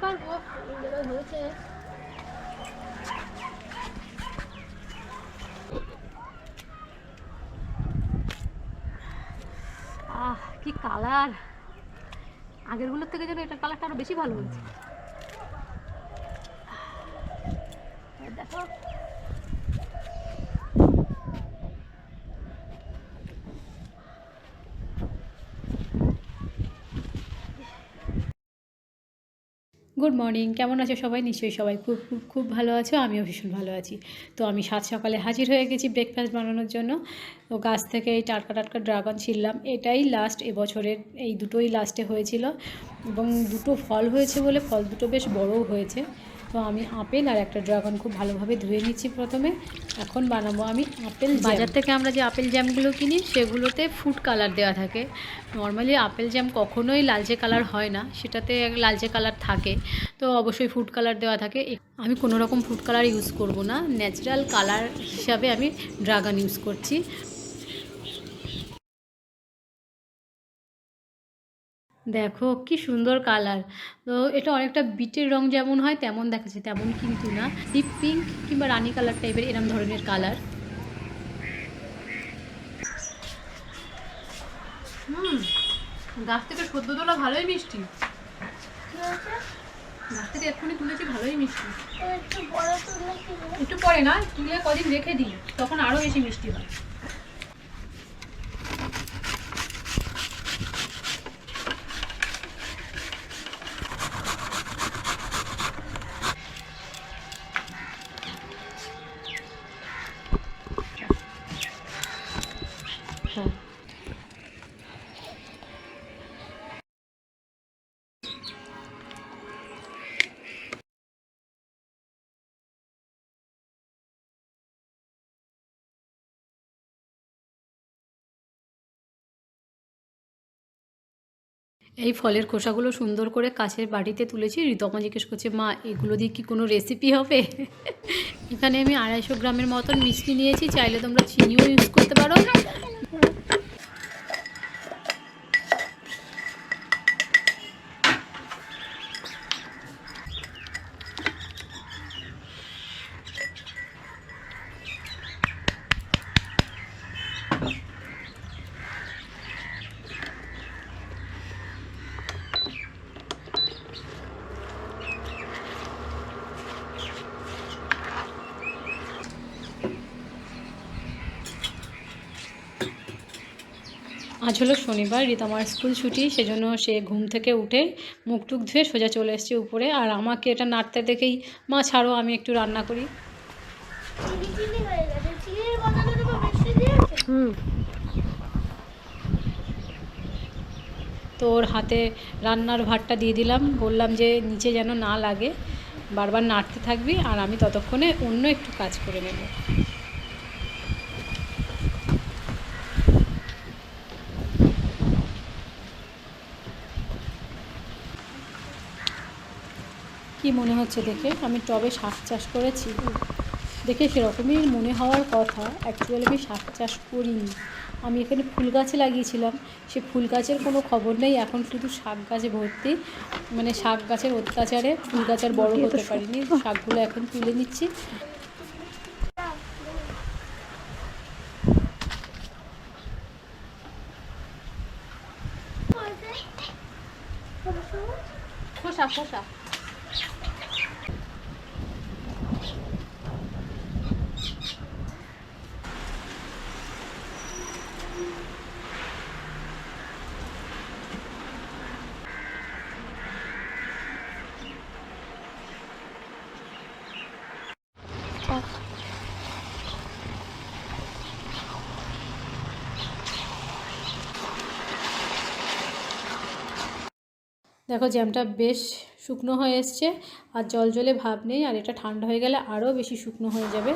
পারব এগুলো হয়েছে আহ, কি কালার আগেরগুলোর থেকে যেন এটার কালারটা আরও বেশি ভালো হয়েছে এই দেখো গুড মর্নিং কেমন আছো সবাই? নিশ্চয়ই সবাই খুব খুব খুব ভালো আছো। আমিও ভীষণ ভালো আছি। তো আমি সাত সকালে হাজির হয়ে গেছি ব্রেকফাস্ট বানানোর জন্য। তো গাছ থেকে এই টাটকা টাটকা ড্রাগন ছিললাম এটাই লাস্ট এবছরের, এই দুটোই লাস্টে হয়েছিল। এবং দুটো ফল হয়েছে বলে, ফল দুটো বেশ বড়ও হয়েছে। তো আমি আপেল আর একটা ড্রাগন খুব ভালোভাবে ধুয়ে নিচ্ছি প্রথমে। এখন বানাবো আমি আপেল বাজার থেকে আমরা যে আপেল জ্যামগুলো কিনি, সেগুলোতে ফুড কালার দেওয়া থাকে। নর্মালি আপেল জ্যাম কখনোই লালচে কালার হয় না, সেটাতে লালচে কালার থাকে। তো অবশ্যই ফুড কালার দেওয়া থাকে। আমি কোনো রকম ফুড কালার ইউজ করব না। ন্যাচারাল কালার হিসাবে আমি ড্রাগন ইউজ করছি। দেখো কি সুন্দর কালার। তো এটা অনেকটা বিটের রং যেমন হয় তেমন দেখাচ্ছে তেমন কিন্তু না। ডিপ পিঙ্ক কিংবা রানি কালার টাইপের এরম ধরনের কালার। হুম গাছ থেকে সদ্য তোলা ভালোই মিষ্টি। গাছ থেকে এক্ষুনি তুলেছি ভালোই মিষ্টি। একটু পরে না তুলে কদিন রেখে দিই তখন আরও বেশি মিষ্টি হ্যাঁ। এই ফলের খোসাগুলো সুন্দর করে কাছের বাড়িতে তুলেছি। ঋতমা জিজ্ঞেস করছে, মা, এগুলো দিয়ে কি কোনো রেসিপি হবে? এখানে আমি আড়াইশো গ্রামের মতন মিষ্টি নিয়েছি, চাইলে তোমরা চিনিও ইউজ করতে পারো। আজ হলো শনিবার রিতামার স্কুল ছুটি, সেজন্য সে ঘুম থেকে উঠে মুখ টুক ধুয়ে সোজা চলে এসছে উপরে। আর আমাকে এটা নাড়তে দেখেই, মা, ছাড়ো, আমি একটু রান্না করি। হুম। তোর হাতে রান্নার ভাতটা দিয়ে দিলাম। বললাম যে, নিচে যেন না লাগে, বারবার নাড়তে থাকবি, আর আমি ততক্ষণে অন্য একটু কাজ করে নেব। কি মনে হচ্ছে দেখে? আমি টবে শাক চাষ করেছি। দেখে সেরকমই মনে হওয়ার কথা। অ্যাকচুয়ালি আমি শাক চাষ করিনি। আমি এখানে ফুল গাছে লাগিয়েছিলাম। সে ফুল গাছের কোনো খবর নেই। এখন শুধু শাক গাছে ভর্তি। মানে শাক গাছের অত্যাচারে ফুল গাছ আর বড় হতে পারিনি। শাকগুলো এখন তুলে নিচ্ছি। খোসা খোসা। দেখো জ্যামটা বেশ শুকনো হয়ে এসছে, আর জল জলে ভাব নেই, আর এটা ঠান্ডা হয়ে গেলে আরও বেশি শুকনো হয়ে যাবে।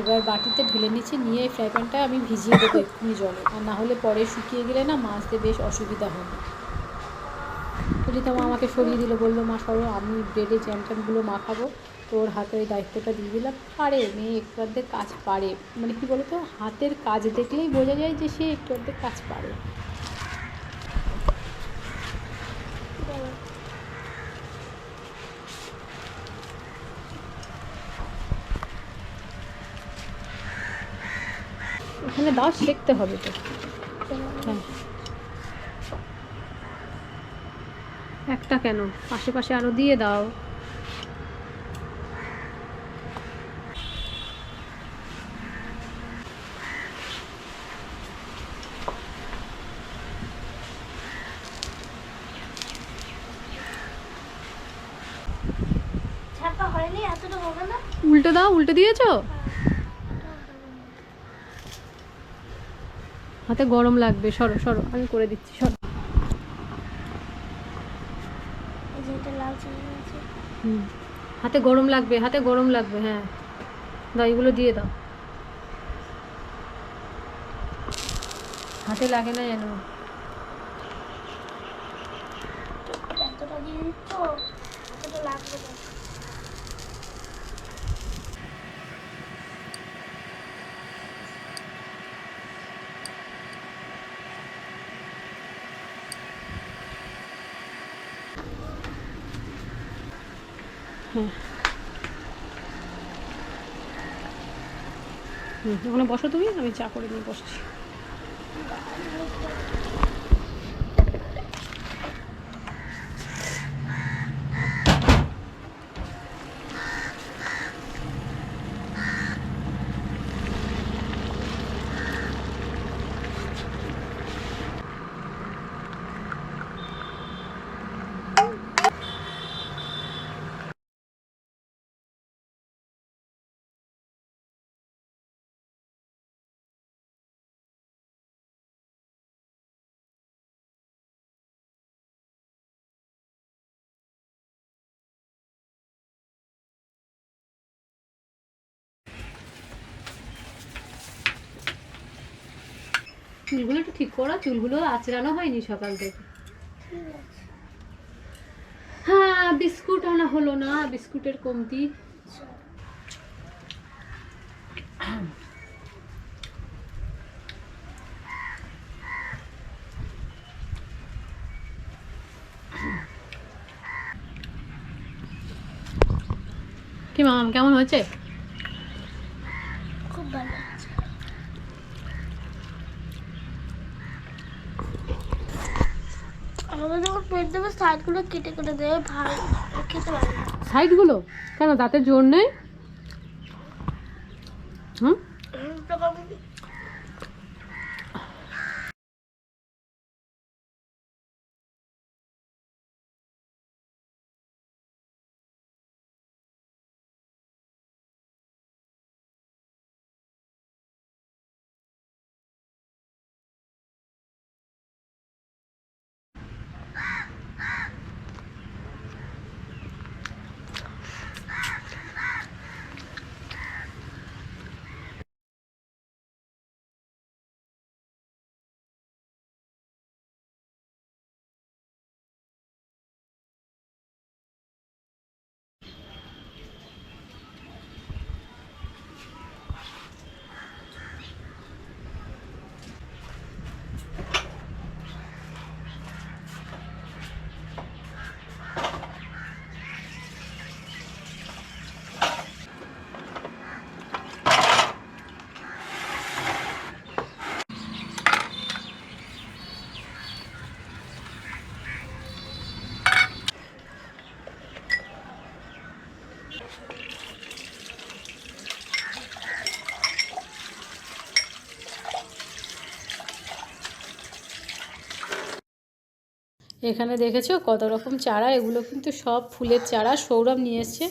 এবার বাটিতে ঢেলে নিচ্ছি, নিয়ে এই ফ্রাই প্যানটা আমি ভিজিয়ে দেবো এক্ষুনি জলে। আর না হলে পরে শুকিয়ে গেলে না মাছতে বেশ অসুবিধা হবে। মা আমাকে সরিয়ে দিল, বলল, মা, সরো, আমি ব্রেডে জ্যাম ট্যামগুলো মাখাবো তো ওর হাতে ওই দায়িত্বটা দিয়ে দিলাম। পারে মেয়ে, একটু অর্ধেক কাজ পারে। মানে কি বলতো, হাতের কাজ দেখলেই বোঝা যায় যে সে একটু অর্ধেক কাজ পারে। এখানে দাও শিখতে হবে তো। হ্যাঁ। একটা কেন? আশেপাশে আরও দিয়ে দাও। উল্টে দাও উল্টে দিয়েছ? হাতে গরম লাগবে সরো সরো আমি করে দিচ্ছি সরো। হাতে গরম লাগবে হাতে গরম লাগবে হ্যাঁ। দাও এগুলো দিয়ে দাও। হাতে লাগে না যেন এতটা দিয়ে দিচ্ছ এতটা লাগবে না হ্যাঁ হুম। ওখানে বসো তুমি আমি চা করে নিয়ে বসছি। চুলগুলো একটু ঠিক করো, চুলগুলো আঁচড়ানো হয়নি সকাল থেকে। হ্যাঁ বিস্কুট আনা হলো না, বিস্কুটের কমতি। কি মাম, কেমন হয়েছে? খুব ভালো আমাদের যখন পেট সাইডগুলো কেটে কেটে সাইডগুলো কেন দাঁতের জোর নেই? এখানে দেখেছ কত রকম চারা? এগুলো কিন্তু সব ফুলের চারা। সৌরভ নিয়ে এসছে।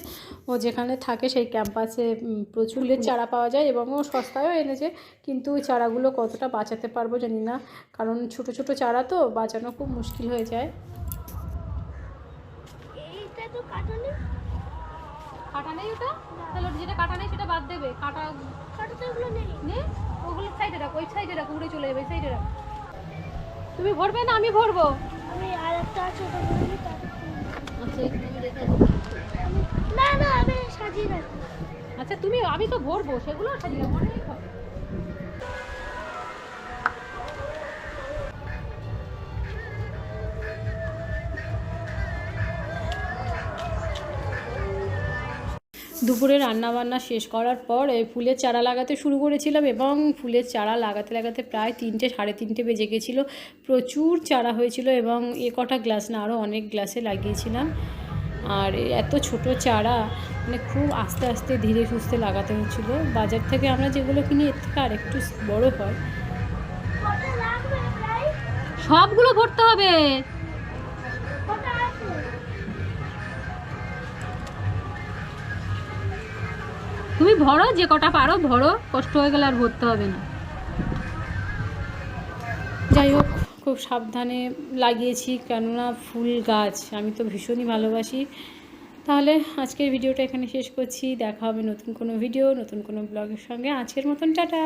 ও যেখানে থাকে সেই ক্যাম্পাসে প্রচুর ফুলের চারা পাওয়া যায় এবং ও সস্তায়ও এনেছে। কিন্তু ওই চারাগুলো কতটা বাঁচাতে পারব জানি না। কারণ ছোট ছোট চারা তো বাঁচানো খুব মুশকিল হয়ে যায়। কাটা নেই। ওটা? তাহলে যেটা কাটা নেই সেটা বাদ দেবে। কাটা কাটা তো এগুলো নেই। ওগুলো সাইডে রাখো ওই সাইডে রাখো উড়ে চলে যাবে সাইডে রাখো। তুমি ভরবে না আমি ভরবো। আমি আর একটা বলে আচ্ছা না না আমি সাজিয়ে আচ্ছা তুমি আমি তো ভরবো সেগুলো সাজিয়ে অনেক হবে। দুপুরে রান্না বান্না শেষ করার পর ফুলের চারা লাগাতে শুরু করেছিলাম এবং ফুলের চারা লাগাতে লাগাতে প্রায় তিনটে, সাড়ে তিনটে বেজে গেছিল। প্রচুর চারা হয়েছিল এবং এ কটা গ্লাস না আরও অনেক গ্লাসে লাগিয়েছিলাম। আর এত ছোট চারা মানে খুব আস্তে আস্তে ধীরে সুস্থে লাগাতে হচ্ছিল। বাজার থেকে আমরা যেগুলো কিনি, এর থেকে আর একটু বড় হয়। সবগুলো ভরতে হবে। তুমি ভরো, যে কটা পারো, ভরো, কষ্ট হয়ে গেলে আর ভরতে হবে না। যাই হোক, খুব সাবধানে লাগিয়েছি, কেননা ফুল গাছ, আমি তো ভীষণই ভালোবাসি। তাহলে আজকের ভিডিওটা এখানে শেষ করছি, দেখা হবে নতুন কোনো ভিডিও, নতুন কোনো ব্লগের সঙ্গে। আজকের মতন, টাটা।